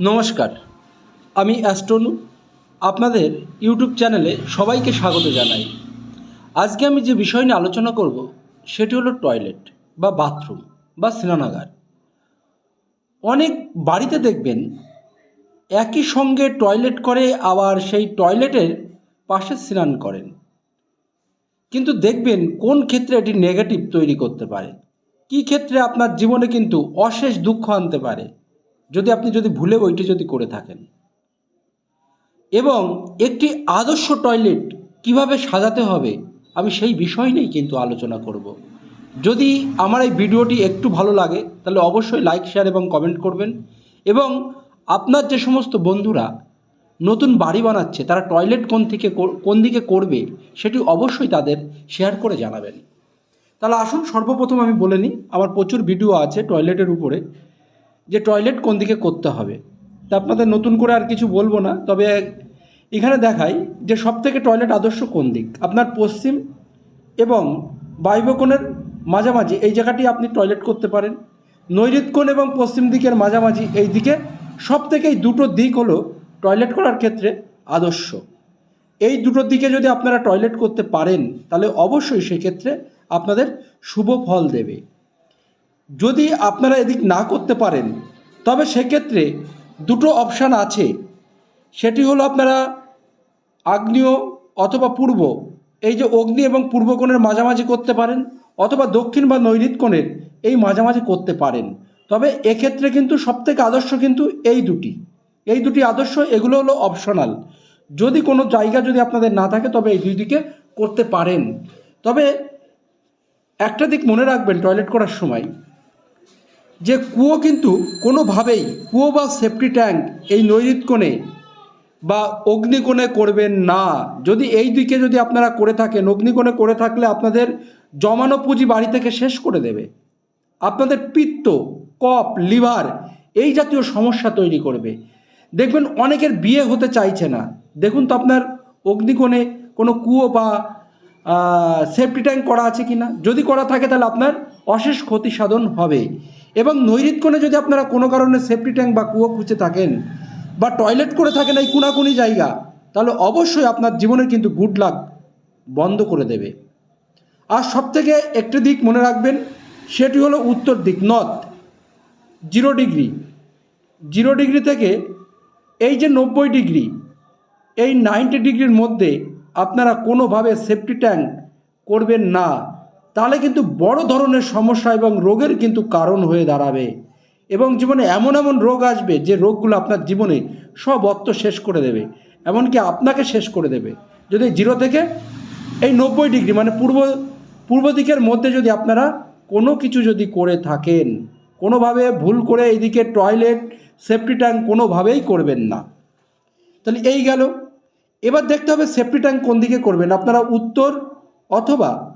নমস্কার, আমি অ্যাস্ট্রনু। আপনাদের ইউটিউব চ্যানেলে সবাইকে স্বাগত জানাই। আজকে আমি যে বিষয় নিয়ে আলোচনা করব, সেটি হলো টয়লেট বা বাথরুম বা স্নানাগার। অনেক বাড়িতে দেখবেন একই সঙ্গে টয়লেট করে, আবার সেই টয়লেটের পাশে স্নান করেন। কিন্তু দেখবেন কোন ক্ষেত্রে এটি নেগেটিভ তৈরি করতে পারে? কী ক্ষেত্রে আপনার জীবনে কিন্তু অশেষ দুঃখ আনতে পারে? যদি আপনি যদি ভুলে ওইটি যদি করে থাকেন। এবং একটি আদর্শ টয়লেট কীভাবে সাজাতে হবে, আমি সেই বিষয় নিয়েই কিন্তু আলোচনা করব। যদি আমার এই ভিডিওটি একটু ভালো লাগে, তাহলে অবশ্যই লাইক, শেয়ার এবং কমেন্ট করবেন। এবং আপনার যে সমস্ত বন্ধুরা নতুন বাড়ি বানাচ্ছে, তারা টয়লেট কোন থেকে কোন দিকে করবে, সেটি অবশ্যই তাদের শেয়ার করে জানাবেন। তাহলে আসুন, সর্বপ্রথম আমি বলে নিই, আমার প্রচুর ভিডিও আছে টয়লেটের উপরে। যে টয়লেট কোন দিকে করতে হবে। তা আপনাদের নতুন করে আর কিছু বলব না, তবে এখানে দেখাই যে সব থেকে টয়লেট আদর্শ কোন দিক? আপনার পশ্চিম এবং বায়ুবকোণের মাঝামাঝি, এই জায়গাটি আপনি টয়লেট করতে পারেন। নৈরিত কোণ এবং পশ্চিম দিকের মাঝামাঝি, এই দিকে সব থেকে এই দুটো দিক হলো টয়লেট করার ক্ষেত্রে আদর্শ। এই দুটো দিকে যদি আপনারা টয়লেট করতে পারেন, তাহলে অবশ্যই সেক্ষেত্রে আপনাদের শুভ ফল দেবে। যদি আপনারা এদিক না করতে পারেন, তবে সেক্ষেত্রে দুটো অপশান আছে। সেটি হলো আপনারা আগ্নেয় অথবা পূর্ব, এই যে অগ্নি এবং পূর্ব কোণের মাঝামাঝি করতে পারেন, অথবা দক্ষিণ বা নৈরিত কোণের এই মাঝামাঝি করতে পারেন। তবে এক্ষেত্রে কিন্তু সবথেকে আদর্শ কিন্তু এই দুটি। এই দুটি আদর্শ, এগুলো হলো অপশনাল। যদি কোনো জায়গা যদি আপনাদের না থাকে, তবে এই দুই দিকে করতে পারেন। তবে একটা দিক মনে রাখবেন টয়লেট করার সময় যে কুয়ো কিন্তু কোনোভাবেই কুয়ো বা সেফটি ট্যাঙ্ক এই নৈরিত কোণে বা অগ্নিকোণে করবেন না। যদি এই দিকে যদি আপনারা করে থাকেন অগ্নিকোণে করে থাকলে আপনাদের জমানো পুঁজি বাড়ি থেকে শেষ করে দেবে। আপনাদের পিত্ত কপ লিভার এই জাতীয় সমস্যা তৈরি করবে। দেখবেন অনেকের বিয়ে হতে চাইছে না। দেখুন তো আপনার অগ্নিকোণে কোনো কুয়ো বা সেফটি ট্যাঙ্ক করা আছে কি না যদি করা থাকে তাহলে আপনার অশেষ ক্ষতি সাধন হবে। এবং নৈরিত কোণে যদি আপনারা কোনো কারণে সেফটি ট্যাঙ্ক বা কুয়ো খুঁজে থাকেন বা টয়লেট করে থাকেন এই কোনাকুনি জায়গা, তাহলে অবশ্যই আপনার জীবনের কিন্তু গুড লাক বন্ধ করে দেবে। আর সবথেকে একটি দিক মনে রাখবেন, সেটি হলো উত্তর দিক north zero degree zero degree থেকে এই যে নব্বই ডিগ্রি এই নাইনটি ডিগ্রির মধ্যে আপনারা কোনোভাবে সেফটি ট্যাঙ্ক করবেন না। তাহলে কিন্তু বড় ধরনের সমস্যা এবং রোগের কিন্তু কারণ হয়ে দাঁড়াবে। এবং জীবনে এমন এমন রোগ আসবে যে রোগগুলো আপনার জীবনে সব অর্থ শেষ করে দেবে। এমনকি আপনাকে শেষ করে দেবে। যদি জিরো থেকে এই নব্বই ডিগ্রি মানে পূর্ব পূর্ব দিকের মধ্যে যদি আপনারা কোনো কিছু যদি করে থাকেন, কোনোভাবে ভুল করে এইদিকে টয়লেট, সেফটি ট্যাঙ্ক কোনোভাবেই করবেন না। তাহলে এই গেল। এবার দেখতে হবে সেফটি ট্যাঙ্ক কোন দিকে করবেন? আপনারা উত্তর অথবা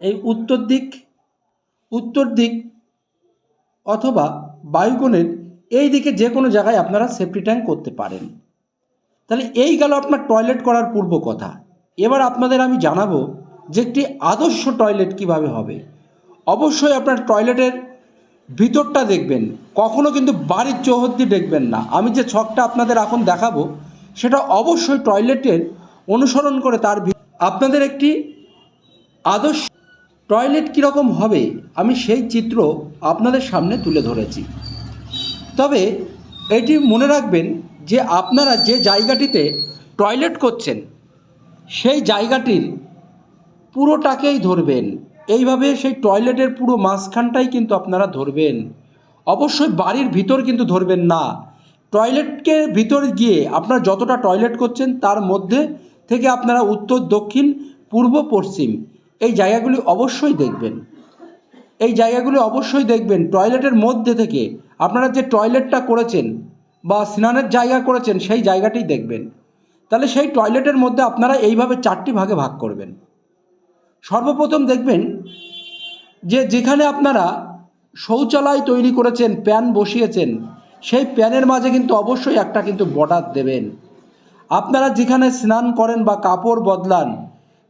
এই উত্তর দিক উত্তর দিক অথবা বায়ুকোণের এই দিকে যে কোনো জায়গায় আপনারা সেফটি ট্যাঙ্ক করতে পারেন। তাহলে এই গেল আপনার টয়লেট করার পূর্ব কথা। এবার আপনাদের আমি জানাব যে একটি আদর্শ টয়লেট কীভাবে হবে। অবশ্যই আপনার টয়লেটের ভিতরটা দেখবেন, কখনো কিন্তু বাড়ির চৌহদ্দি দেখবেন না। আমি যে ছকটা আপনাদের এখন দেখাবো, সেটা অবশ্যই টয়লেটের অনুসরণ করে তার আপনাদের একটি আদর্শ টয়লেট কীরকম হবে, আমি সেই চিত্র আপনাদের সামনে তুলে ধরেছি। তবে এটি মনে রাখবেন যে আপনারা যে জায়গাটিতে টয়লেট করছেন, সেই জায়গাটির পুরোটাকেই ধরবেন। এইভাবে সেই টয়লেটের পুরো মাঝখানটাই কিন্তু আপনারা ধরবেন। অবশ্যই বাড়ির ভিতর কিন্তু ধরবেন না। টয়লেটকে ভিতর গিয়ে আপনারা যতটা টয়লেট করছেন, তার মধ্যে থেকে আপনারা উত্তর, দক্ষিণ, পূর্ব, পশ্চিম এই জায়গাগুলি অবশ্যই দেখবেন। এই জায়গাগুলি অবশ্যই দেখবেন টয়লেটের মধ্যে থেকে। আপনারা যে টয়লেটটা করেছেন বা স্নানের জায়গা করেছেন, সেই জায়গাটি দেখবেন। তাহলে সেই টয়লেটের মধ্যে আপনারা এইভাবে চারটি ভাগে ভাগ করবেন। সর্বপ্রথম দেখবেন যে যেখানে আপনারা শৌচালয় তৈরি করেছেন, প্যান বসিয়েছেন, সেই প্যানের মাঝে কিন্তু অবশ্যই একটা কিন্তু বর্ডার দেবেন। আপনারা যেখানে স্নান করেন বা কাপড় বদলান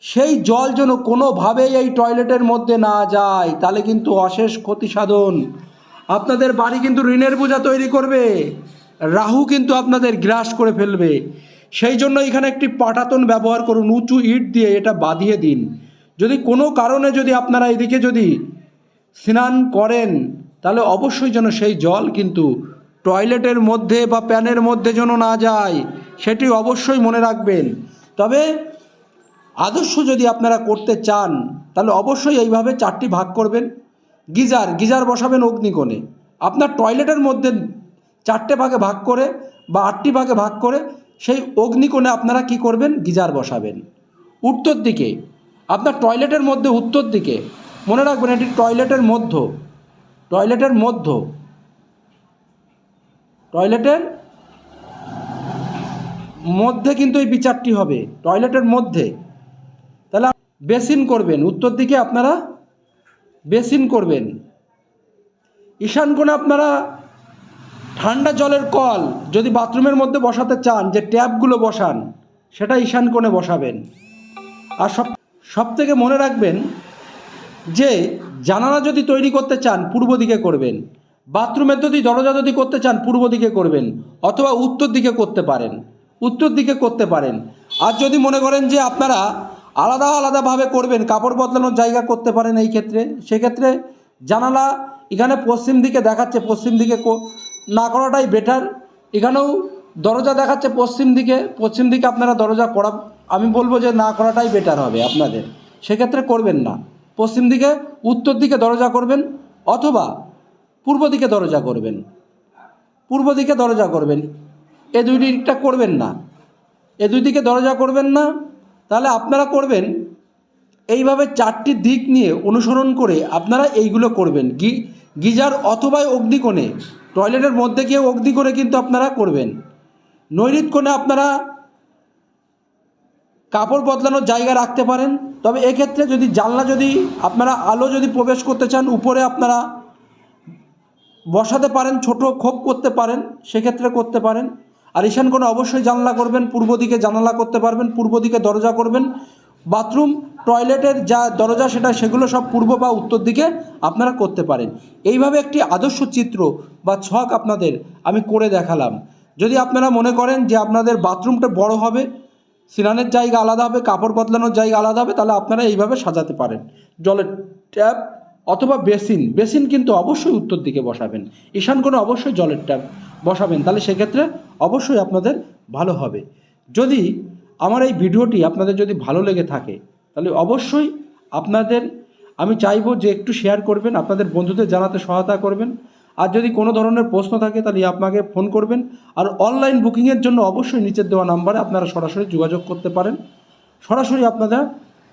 সেই জল যেন কোনোভাবেই এই টয়লেটের মধ্যে না যায়, তাহলে কিন্তু অশেষ ক্ষতি সাধন। আপনাদের বাড়ি কিন্তু ঋণের বোঝা তৈরি করবে। রাহু কিন্তু আপনাদের গ্রাস করে ফেলবে। সেই জন্য এখানে একটি পাটাতন ব্যবহার করুন, উঁচু ইট দিয়ে এটা বাঁধিয়ে দিন। যদি কোনো কারণে যদি আপনারা এদিকে যদি স্নান করেন, তাহলে অবশ্যই যেন সেই জল কিন্তু টয়লেটের মধ্যে বা প্যানের মধ্যে যেন না যায়, সেটি অবশ্যই মনে রাখবেন। তবে আদর্শ যদি আপনারা করতে চান, তাহলে অবশ্যই এইভাবে চারটি ভাগ করবেন। গিজার গিজার বসাবেন অগ্নিকোণে। আপনার টয়লেটের মধ্যে চারটে ভাগে ভাগ করে বা আটটি ভাগে ভাগ করে সেই অগ্নিকোণে আপনারা কি করবেন? গিজার বসাবেন। উত্তর দিকে, আপনার টয়লেটের মধ্যে উত্তর দিকে, মনে রাখবেন এটি টয়লেটের মধ্য টয়লেটের মধ্য, টয়লেটের মধ্যে কিন্তু এই বিচারটি হবে। টয়লেটের মধ্যে বেসিন করবেন। উত্তর দিকে আপনারা বেসিন করবেন। ঈশান কোণে আপনারা ঠান্ডা জলের কল যদি বাথরুমের মধ্যে বসাতে চান, যে ট্যাপগুলো বসান, সেটা ঈশান কোণে বসাবেন। আর সব সব থেকে মনে রাখবেন যে জানালা যদি তৈরি করতে চান, পূর্ব দিকে করবেন। বাথরুমের যদি দরজা যদি করতে চান, পূর্ব দিকে করবেন, অথবা উত্তর দিকে করতে পারেন। উত্তর দিকে করতে পারেন। আর যদি মনে করেন যে আপনারা আলাদা আলাদাভাবে করবেন, কাপড় বদলানোর জায়গা করতে পারেন এই ক্ষেত্রে। সেক্ষেত্রে জানালা এখানে পশ্চিম দিকে দেখাচ্ছে, পশ্চিম দিকে না করাটাই বেটার এখানেও দরজা দেখাচ্ছে পশ্চিম দিকে পশ্চিম দিকে আপনারা দরজা করা আমি বলব যে না করাটাই বেটার হবে আপনাদের। সেক্ষেত্রে করবেন না। পশ্চিম দিকে, উত্তর দিকে দরজা করবেন, অথবা পূর্ব দিকে দরজা করবেন। পূর্ব দিকে দরজা করবেন। এ দুই দিকটা করবেন না। এ দুই দিকে দরজা করবেন না। তাহলে আপনারা করবেন, এইভাবে চারটি দিক নিয়ে অনুসরণ করে আপনারা এইগুলো করবেন। গি, গিজার অথবা অগ্নিকোণে, টয়লেটের মধ্যে গিয়ে অগ্নিকোণে কিন্তু আপনারা করবেন। নৈরিত কোণে আপনারা কাপড় বদলানোর জায়গা রাখতে পারেন, তবে এক্ষেত্রে যদি জানলা যদি আপনারা আলো যদি প্রবেশ করতে চান, উপরে আপনারা বসাতে পারেন, ছোট খোপ করতে পারেন, সেক্ষেত্রে করতে পারেন। আর ঈশান কোণে অবশ্যই জানলা করবেন, পূর্ব দিকে জানালা করতে পারবেন, পূর্ব দিকে দরজা করবেন। বাথরুম, টয়লেটের যা দরজা সেটা, সেগুলো সব পূর্ব বা উত্তর দিকে আপনারা করতে পারেন। এইভাবে একটি আদর্শ চিত্র বা ছক আপনাদের আমি করে দেখালাম। যদি আপনারা মনে করেন যে আপনাদের বাথরুমটা বড় হবে, স্নানের জায়গা আলাদা হবে, কাপড় বদলানোর জায়গা আলাদা হবে, তাহলে আপনারা এইভাবে সাজাতে পারেন। জলের ট্যাপ অথবা বেসিন। বেসিন কিন্তু অবশ্যই উত্তর দিকে বসাবেন। ঈশান কোণে অবশ্যই জলের ট্যাপ বসাবেন। তাহলে সেক্ষেত্রে অবশ্যই আপনাদের ভালো হবে। যদি আমার এই ভিডিওটি আপনাদের যদি ভালো লেগে থাকে, তাহলে অবশ্যই আপনাদের, আমি চাইব যে একটু শেয়ার করবেন, আপনাদের বন্ধুদের জানাতে সহায়তা করবেন। আর যদি কোনো ধরনের প্রশ্ন থাকে, তাহলে আপনাকে ফোন করবেন। আর অনলাইন বুকিংয়ের জন্য অবশ্যই নিচের দেওয়া নাম্বারে আপনারা সরাসরি যোগাযোগ করতে পারেন। সরাসরি আপনারা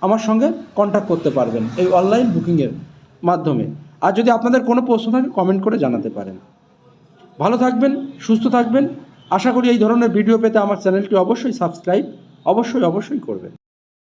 আমার সঙ্গে কন্ট্যাক্ট করতে পারবেন। এই অনলাইন বুকিংয়ের মাধ্যমে। আর যদি আপনাদের কোনো প্রশ্ন থাকে কমেন্ট করে জানাতে পারেন। ভালো থাকবেন, সুস্থ থাকবেন। আশা করি এই ধরনের ভিডিও পেতে আমার চ্যানেলটি অবশ্যই সাবস্ক্রাইব অবশ্যই অবশ্যই করবেন।